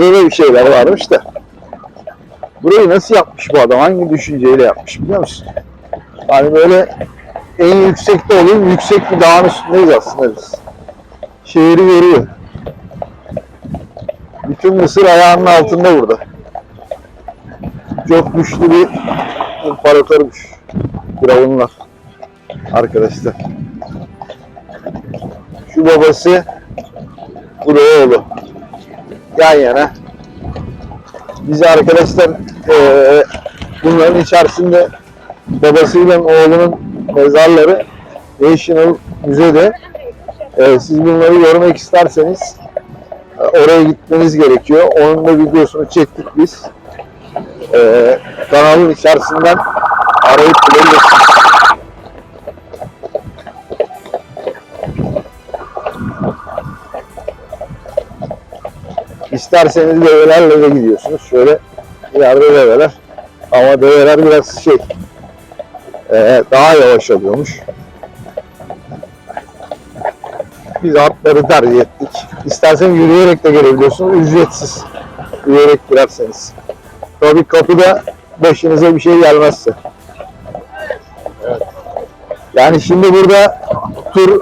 burada da bir şeyler varmış da. Burayı nasıl yapmış bu adam? Hangi düşünceyle yapmış biliyor musun? Hani böyle en yüksekte olayım, yüksek bir dağın üstündeyiz aslında biz. Şehri görüyor. Bütün Mısır ayağının altında burada. Çok güçlü bir imparatormuş. Firavunlar. Arkadaşlar. Şu babası, bu oğlu. Yan yana. Biz arkadaşlar eee, bunların içerisinde babasıyla oğlunun mezarları National Müze'de. Eee, siz bunları görmek isterseniz e, oraya gitmeniz gerekiyor. Onun da videosunu çektik biz. Eee, kanalın içerisinden arayıp bulabilirsiniz. İsterseniz develerle de gidiyorsunuz. Şöyle ileride develer. Ama develer biraz şey eee, daha yavaş alıyormuş. Biz atları tercih ettik. İstersen yürüyerek de gelebiliyorsunuz. Ücretsiz. Yürüyerek girerseniz. Tabii kapıda başınıza bir şey gelmezse. Yani şimdi burada tur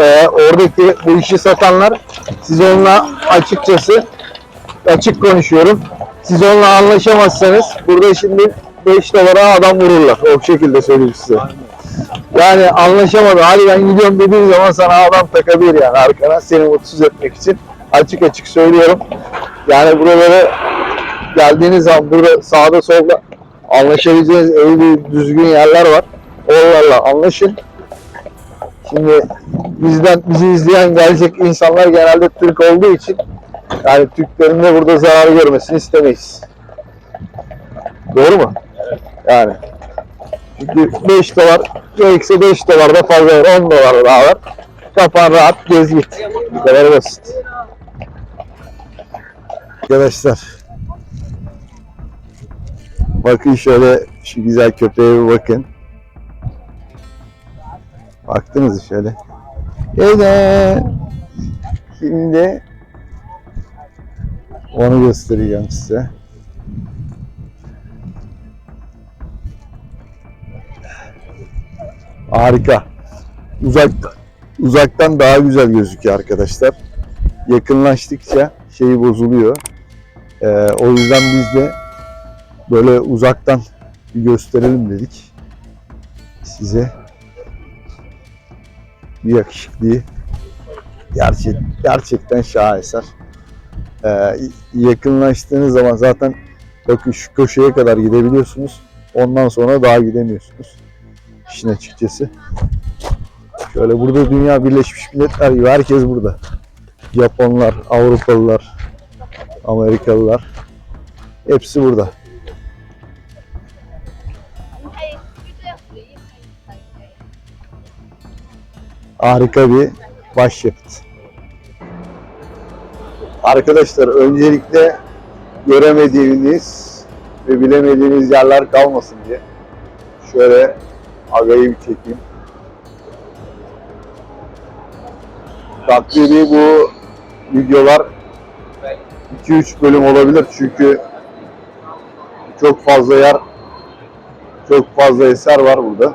e, oradaki bu işi satanlar siz onunla açıkçası açık konuşuyorum. Siz onunla anlaşamazsanız burada şimdi 5 dolara adam vururlar. O şekilde söyleyeyim size. Yani anlaşamadı. Hadi ben gidiyorum dediğin zaman sana adam takabilir yani arkana seni mutsuz etmek için. Açık açık söylüyorum. Yani buralara geldiğiniz zaman burada sağda solda anlaşabileceğiniz evli düzgün yerler var. Oralarla anlaşın. Şimdi bizden bizi izleyen gelecek insanlar genelde Türk olduğu için yani Türklerin de burada zarar görmesini istemeyiz. Doğru mu? Yani. Çünkü 5 dolar, gerekse 5 dolar da fazla var, 10 dolar daha var. Kafan rahat gez git. Bu kadar basit. Arkadaşlar. Bakın şöyle şu güzel köpeğe bir bakın. Baktınız şöyle. Gene. Şimdi onu göstereceğim size. Harika. Uzaktan, uzaktan daha güzel gözüküyor arkadaşlar. Yakınlaştıkça şeyi bozuluyor. Ee, o yüzden biz de böyle uzaktan bir gösterelim dedik size. Bir yakışıklıyı. Gerçek, gerçekten şaheser. Ee, yakınlaştığınız zaman zaten bakın şu köşeye kadar gidebiliyorsunuz. Ondan sonra daha gidemiyorsunuz. İşin açıkçası. Şöyle burada Dünya Birleşmiş Milletler gibi herkes burada. Japonlar, Avrupalılar, Amerikalılar. Hepsi burada. Harika bir başyapıt. Arkadaşlar öncelikle göremediğiniz ve bilemediğiniz yerler kalmasın diye şöyle agayı bir çekeyim. Takribi bu videolar 2-3 bölüm olabilir çünkü çok fazla yer çok fazla eser var burada.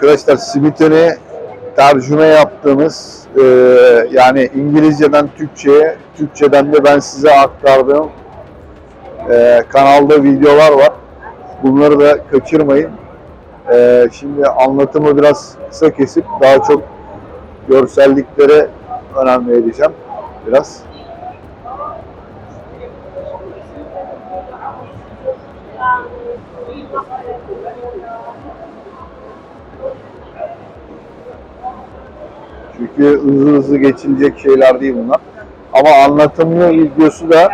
Arkadaşlar Smith'ini tercüme yaptığımız e, yani İngilizceden Türkçe'ye, Türkçeden de ben size aktardığım e, kanalda videolar var. Bunları da kaçırmayın. E, şimdi anlatımı biraz kısa kesip daha çok görselliklere önem vereceğim biraz. Çünkü hızlı hızlı geçilecek şeyler değil bunlar. Ama anlatımlı videosu da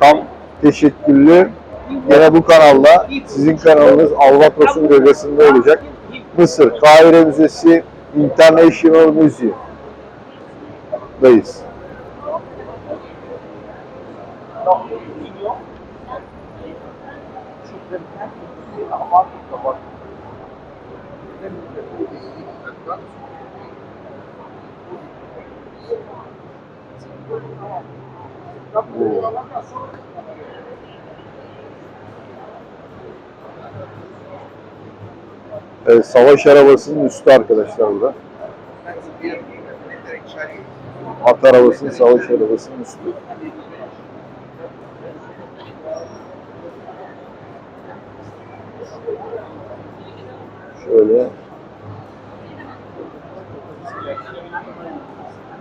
tam teşekküllü. Yine bu kanalda sizin kanalınız Albatros'un gölgesinde olacak. Mısır, Kahire Müzesi International Museum'dayız. Evet, savaş arabasının üstü arkadaşlar burada. At arabasının, savaş arabasının üstü. Şöyle.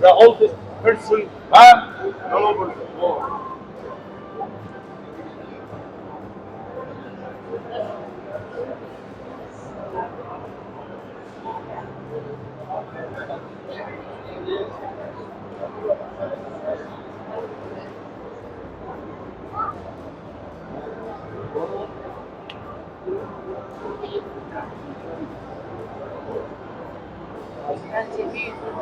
the oldest person man all over the world. Thank you.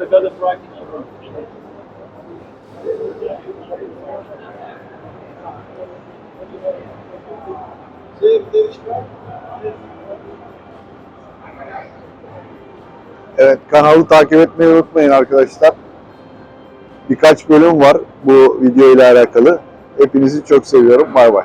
another practice. Evet kanalı takip etmeyi unutmayın arkadaşlar. Birkaç bölüm var bu video ile alakalı. Hepinizi çok seviyorum. Bay bay.